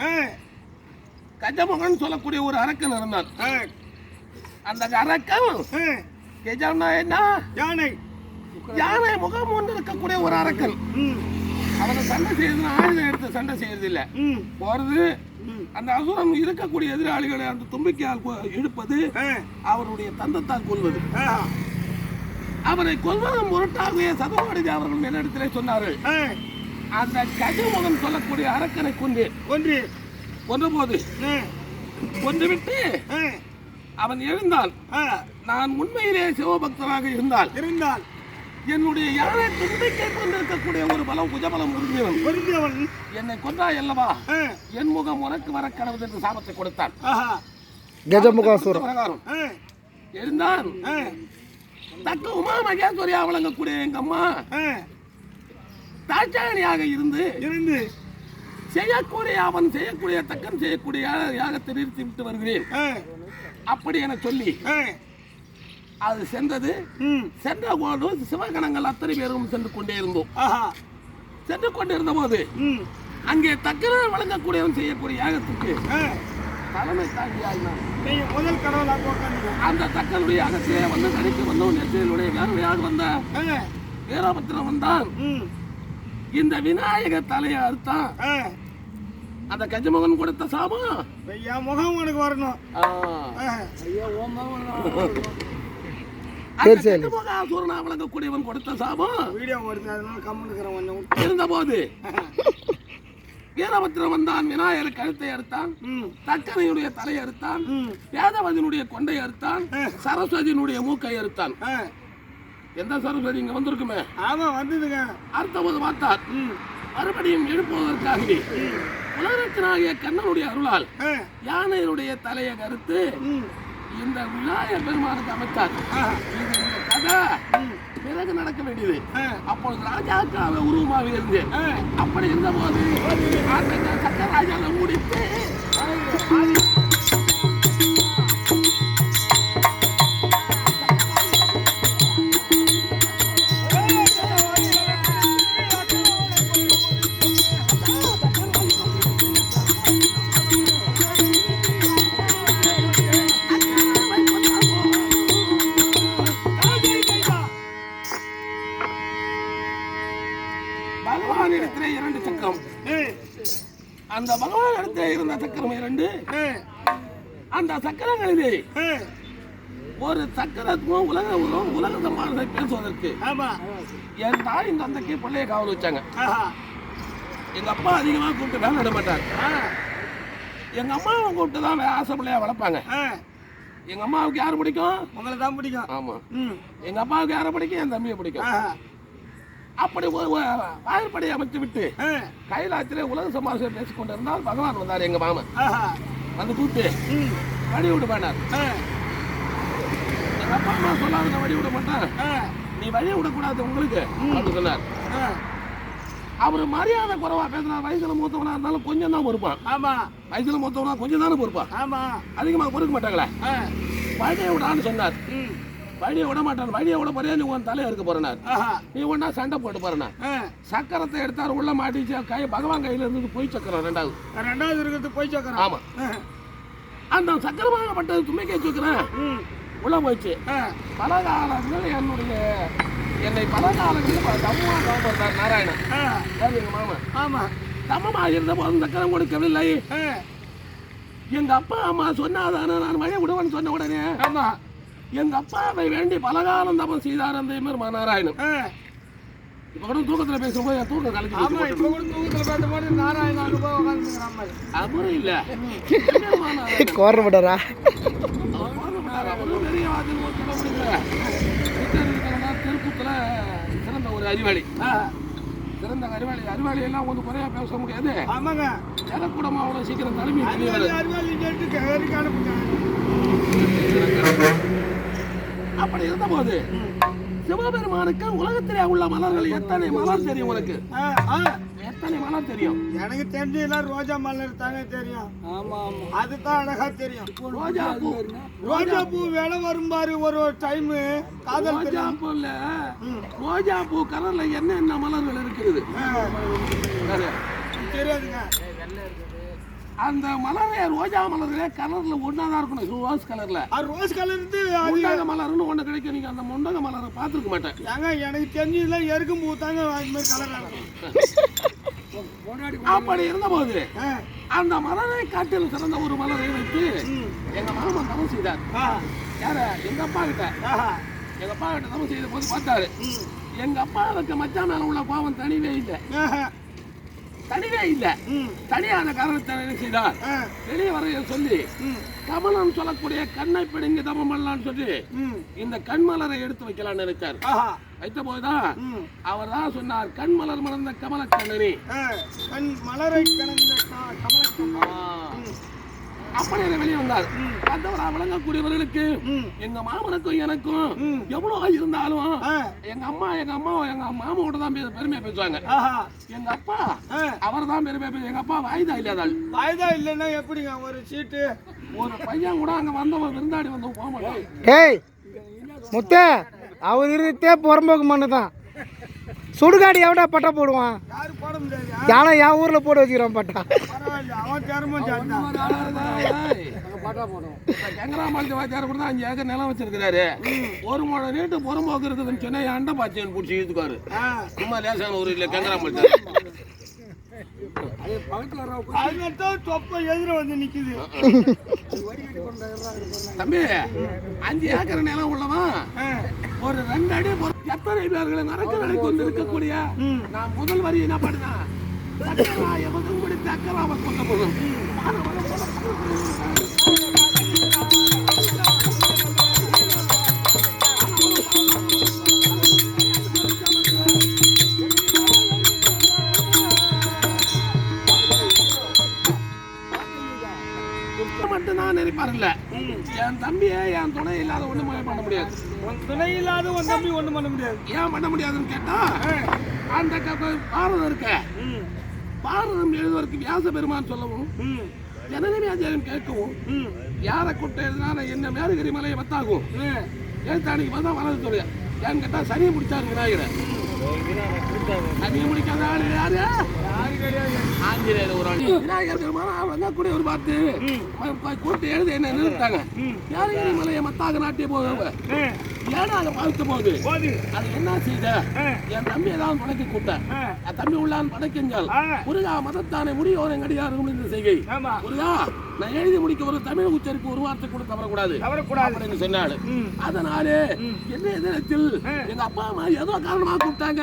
ஆ, கஜமுகன் சொல்லக்கூடிய ஒரு அரக்கன் இருந்தான். அந்த அரக்கன். கஜம்னா என்ன? யானை. யானை முகம் ஒன்று இருக்கக்கூடிய ஒரு அரக்கன். அவனை சண்டை செய்யறதுன்னு ஆயுதம் எடுத்து சண்டை செய்யறது இல்ல போறது. அந்த அசுரம் இருக்கக்கூடிய எதிராளிகளை அந்த தும்பிக்கையால் இழுப்பது அவருடைய தந்தத்தால் கொள்வது அவரை கொல்வதன் பொருட்டாகவே சதுவாடி அவர்கள் மேலிடத்திலே சொன்னார்கள். அந்த கஜமுகன் சொல்லக்கூடிய அரக்கனை கொண்டு ஒன்று கொன்றபோது ஆ, கொன்றுவிட்டு ஆ, அவன் எழுந்தான் ஆ. நான் உண்மையிலே சிவபக்தராக இருந்தால் இருந்தால் என்னுடைய யானை தும்பிக்கை கொண்டிருக்கக்கூடிய ஒரு பலம் குஜபலம் உறுதியவன். பொருந்தியவன் என்னை கொன்றாய் அல்லவா? ஆ, என் முகம் உனக்கு வர கடவுள் என்று சாபத்தை கொடுத்தான். ஆஹா, கஜமுகாசுரம். பிரகாரம். ஆ, எழுந்தான். ஆ, தக்க உமா மகேஸ்வரியா வழங்கக்கூடிய எங்க அம்மா. ஆ. தாட்சாயணியாக இருந்து இருந்து செய்யக்கூடிய அவன் செய்யக்கூடிய தக்கன் செய்யக்கூடிய யாகத்தை நிறுத்தி விட்டு வருகிறேன். அப்படி என சொல்லி. அது சென்றது. சென்ற போது சிவகணங்கள் அத்தனை பேரும் சென்று கொண்டே இருந்தோம். சென்று கொண்டிருந்த போது அங்கே தக்கனர் வழங்கக்கூடியவன் செய்யக்கூடிய யாகத்துக்கு. தலைமை தாங்கியாயினான் நீங்க முதல் உட்காந்துங்க அந்த தக்கனுடைய அகத்திலே வந்து கணிக்கு வந்தவன் நெற்றியினுடைய வேறுவையாக வந்த ஆ, வீரபத்திரம் வந்தான். இந்த விநாயக தலையை அறுத்தான். அந்த கஜமகன் கொடுத்த சாபம் என் முகம் உனக்கு வரணும் ஆ. ஆ, அந்த கஜமுகாசுரனா வழங்கக்கூடியவன் கொடுத்த சாபம் வீடியோ ஓடுது அதனால கம்முன்னு. இருந்தபோது வீரபத்திரம் வந்தான் விநாயகர் கழுத்தை அறுத்தான் தக்கனையுடைய தலையை அறுத்தான் வேதவதியினுடைய கொண்டை அறுத்தான். சரஸ்வதியினுடைய மூக்கை அறுத்தான். எந்த சரஸ்வதி இங்க வந்திருக்குமே? ஆமா வந்ததுங்க. அறுத்தபோது பார்த்தார். ம், மறுபடியும் எழுப்புவதற்காகவே உலகத்தினாகிய கண்ணனுடைய அருளால் யானையினுடைய தலையை கருத்து இந்த விநாயகர் பெருமானுக்கு அமைத்தார். கதை. பிறகு நடக்க வேண்டியது. அப்பொழுது ராஜாக்காக உருவமாக இருந்தேன். ஆ. அப்படி இருந்தபோது அந்த அந்த பகவானிடத்திலே இருந்த சக்கரம் இரண்டு. அந்த சக்கரங்களிலே ஒரு சக்கரத்துக்கும் உலக உலகம் உலக சமாளத்தை பேசுவதற்கு என் தாய் தந்தைக்கு பிள்ளைய காவல் வச்சாங்க. எங்க அப்பா அதிகமா கூப்பிட்டு வேலை விட மாட்டார். எங்க அம்மாவை கூப்பிட்டு தான் ஆசை பிள்ளையா வளர்ப்பாங்க. எங்க அம்மாவுக்கு யாரு பிடிக்கும்? உங்களை தான் பிடிக்கும். ஆமா. ம், எங்க அப்பாவுக்கு யாரை பிடிக்கும்? என் தம்பியை பிடிக்கும். அப்படி ஒரு வாய்ப்படை அமைத்து விட்டு ஆ, கைலாயத்திலே உலக சமாசம் பேசிக் கொண்டிருந்தால் பகவான் வந்தார் எங்க மாமன். வந்து கூப்பிட்டு வழி விட எங்க அப்பா அம்மா சொல்லாத வழி விட மாட்டேன். ஆ, நீ வழி விடக்கூடாது உங்களுக்கு அப்படின்னு சொன்னார். அவர் மரியாதை குறைவா பேசினார். வயசுல மூத்தவனா இருந்தாலும் கொஞ்சம் தான் பொறுப்பான். ஆமா. வயசுல மூத்தவனா கொஞ்சம் தானே பொறுப்பான். ஆமா. அதிகமாக பொறுக்க மாட்டாங்களே. வழியை விடான்னு சொன்னார். வழியை விட மாட்டான். வழியை விட போறேன் நீ உன் தலையை இருக்க போறனார் நீ ஒன்றா சண்டை போட்டு போறனா சக்கரத்தை எடுத்தார் உள்ள மாட்டிச்சு கை பகவான் கையில இருந்து போய் சக்கரம் ரெண்டாவது. ரெண்டாவது இருக்கிறது போய் சக்கரம். ஆமா. அந்த சக்கரமாகப்பட்டது தும்பிக்கை தூக்குறேன். ம், உள்ள போயிடுச்சு. ஆ, பல காலங்கள் என்னுடைய என்னை பல காலங்களில் தம்மா காப்பாற்றார் நாராயணன். எங்க மாமன் ஆமா. தம்மமா இருந்த போது சக்கரம் கொடுக்கவில்லை. எங்க அப்பா அம்மா சொன்னாதானே நான் வழி விடுவேன்னு சொன்ன உடனே. ஆமா. எங்க அப்பாவை வேண்டி பலகாலம் தபம் செய்தார் அந்த இமர் நாராயணன் இப்ப கூட தூக்கத்துல பேசும்போது என் தூக்கம் கலக்கி ஆமா இப்ப கூட தூக்கத்துல பேட்ட மாதிரி நாராயண அனுபவம் உட்காந்துக்கிறான் மாதிரி அவரும் இல்ல இமர் நாராயணன். கோர மாட்டாரா அவர் போனவர் அவரும் பெரிய வாதில் ஒரு சொல்ல முடியல. சித்தர் இருக்கிறனா திருப்பூத்துல சிறந்த ஒரு அறிவாளி. ஆ, சிறந்த அறிவாளி. அறிவாளி எல்லாம் கொஞ்சம் குறையா பேச முடியாது. ஆமாங்க. எனக்கு கூட அவ்வளவு சீக்கிரம் தலைமை அறிவாளி. அறிவாளி கேட்டு அனுப்புங்க அப்படி இருந்தபோது சிவபெருமானுக்கு உலகத்திலே உள்ள மலர்கள் எத்தனை மலர் தெரியும் உனக்கு? ஆ, ஆ, எத்தனை மலர் தெரியும்? எனக்கு தெரிஞ்சு எல்லாம் ரோஜா மலர் தாங்க தெரியும். ஆமா ஆமா. அதுதான் அழகா தெரியும். ரோஜா பூ. ரோஜா பூ. விலை வரும் பாரு ஒரு டைம் காதல் ரோஜா பூல. ரோஜா பூ கலர்ல என்னென்ன மலர்கள் இருக்குது. தெரியாதுங்க. அந்த மலரே ரோஜா மலர்களே கலர்ல ஒண்ணா தான் இருக்கணும் ரோஸ் கலர்ல ரோஸ் கலர் இருந்து முண்டக மலர்னு ஒண்ணு கிடைக்கும். நீங்க அந்த முண்டக மலரை பார்த்துருக்க மாட்டேன். ஏங்க எனக்கு தெரிஞ்சதுல எருக்கும் பூ தாங்க அது மாதிரி கலர் அப்படி இருந்தபோது அந்த மலரை காட்டில் சிறந்த ஒரு மலரை வைத்து எங்க மாமன் தவம் செய்தார். யார? எங்க அப்பா கிட்ட. எங்க அப்பா கிட்ட தவம் செய்த போது பார்த்தாரு. எங்க அப்பாவுக்கு மச்சான் மேல உள்ள பாவம் தனிவே இல்லை. தனிவே இல்லை. தனியான காரணத்தை என்ன செய்தார் வெளியே வரைய சொல்லி கமலம் சொல்லக்கூடிய கண்ணை பிடிங்க தவம் பண்ணலாம்னு சொல்லி இந்த கண்மலரை எடுத்து வைக்கலாம்னு ஆஹா. வைத்த போதுதான் அவர் தான் சொன்னார் கண்மலர் மலர்ந்த கமலக்கண்ணனி. கண் மலரை கலந்த க- கமலக்கண்ணன் ம் அப்படி வெளியே வந்தார். ம். வந்தவரா விளங்கக்கூடியவர்களுக்கு ம். எங்க மாமனுக்கும் எனக்கும் ம். எவ்வளவு இருந்தாலும் ஆ. எங்க அம்மா எங்க அம்மா எங்க மாமாவோட தான் பெருமையா பேசுவாங்க. ஆஹா. எங்க அப்பா ஆ. அவர் தான் பெருமையா பேசு எங்க அப்பா வாய்தா இல்லாதாள் வாய்தா இல்லைன்னா எப்படிங்க ஒரு சீட்டு? ஒரு பையன் கூட அங்க வந்தவன் விருந்தாடி வந்து போக மாட்டான். டேய் முத்தே அவர் இருந்தே புறம்போக்கு மண்ணு தான். சுடுகாடு எவடா பட்டா போடுவான்? யாரு போட முடியாது யானை என் ஊரில் போட்டு வச்சுக்கிறான் பட்டா. அஞ்சு ஏக்கர் நிலம் வச்சிருக்கிறாரு. ஒரு முழை நீட்டு புறம்போக்கு இருக்குதுன்னு சொன்னா என் அண்டை பாத்தியன் பிடிச்சி இழுத்துக்காரு சும்மா லேசான ஒரு இல்லை கங்கராமாள் அதனால தான் தொப்பை எதிர வந்து நிக்குது. தம்பி அஞ்சு ஏக்கர் நிலம் உள்ளவன் ஒரு ரெண்டு அடி எத்தனை பேர்களை நடக்க நடக்க வந்து இருக்கக்கூடிய நான் முதல் வரி என்ன பண்ணுனா சக்கராய முதல்படி தக்கராம கொண்ட போதும். நினைப்பாருல்ல என் தம்பியை என் துணை இல்லாத ஒண்ணுமே பண்ண முடியாது. உன் துணை இல்லாத உன் தம்பி ஒண்ணும் பண்ண முடியாது. ஏன் பண்ண முடியாதுன்னு கேட்டா. அந்த பாரதம் இருக்க. பாரதம் எழுதுவதற்கு வியாச பெருமான் சொல்லவும் ம். ஜனனி ஆச்சாரியம் கேட்கவும் யாரை கூட்ட எழுதினா என்ன மேலுகிரி மலையை வத்தாகும். ம். எழுத்தாணிக்கு பார்த்தா வலது சொல்லுங்க ஏன்னு கேட்டா சனியை முடிச்சாரு விநாயகரை. சனியை முடிக்காத ஆளு யாரு? ஆஞ்சநேயர் ஒரு விநாயகர் பெருமானா அவங்க கூட ஒரு பார்த்து கூட்டு எழுதி என்ன நிறுத்தாங்க ம் மேலுகிரி மலையை மத்தாக நாட்டிய போதவங்க ஆ ஏன்னா அதை பார்த்த போகுது அது என்ன செய்த? என் தம்பி ஏதாவது படைக்க கூட்டேன் ஆ. என் தம்பி உள்ளான் படைக்கஞ்சால் ஆ. முருகா மதத்தானே முடியோரை இந்த செய்கை. முருகா நான் எழுதி முடிக்க ஒரு தமிழ் உச்சரிப்பு ஒரு வார்த்தை கூட தவறக்கூடாது. அப்படின்னு அதனாலே என்ன தினத்தில் எங்க அப்பா அம்மா ஏதோ காரணமா கூப்பிட்டாங்க.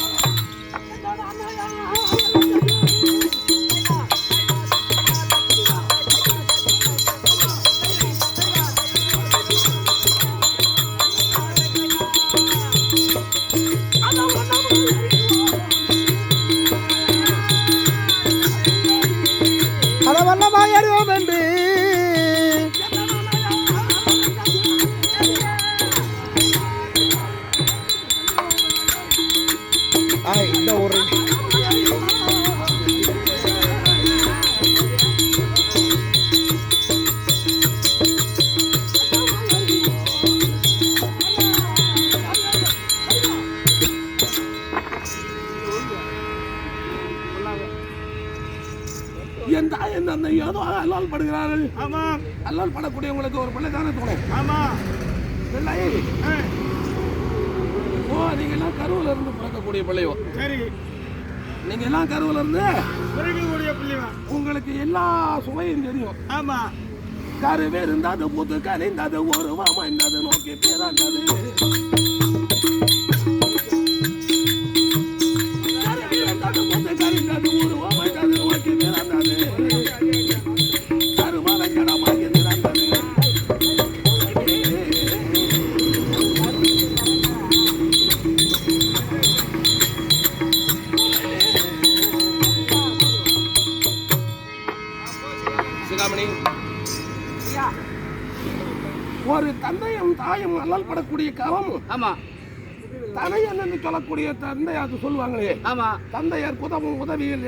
படுகிறார்கள் ஆமா. அல்லால் படக்கூடியவங்களுக்கு ஒரு பிள்ளை தானே துணை ஆமா. பிள்ளை. ஓ நீங்க எல்லாம் கருவுல இருந்து பிறக்கக்கூடிய பிள்ளையோ? சரி. நீங்க எல்லாம் கருவுல இருந்து பிறக்கக்கூடிய பிள்ளைவன் உங்களுக்கு எல்லா சுவையும் தெரியும். ஆமா. கருவிருந்தது புது கனிந்தது ஒரு அமைந்தது நோக்கி பிறந்தது. தந்தையும் தாயும் அல்லல் படக்கூடிய காலம். ஆமா. தனையன் என்று சொல்லக்கூடிய தந்தை அது சொல்லுவாங்களே. ஆமா. தந்தையர் உதவும் உதவியில்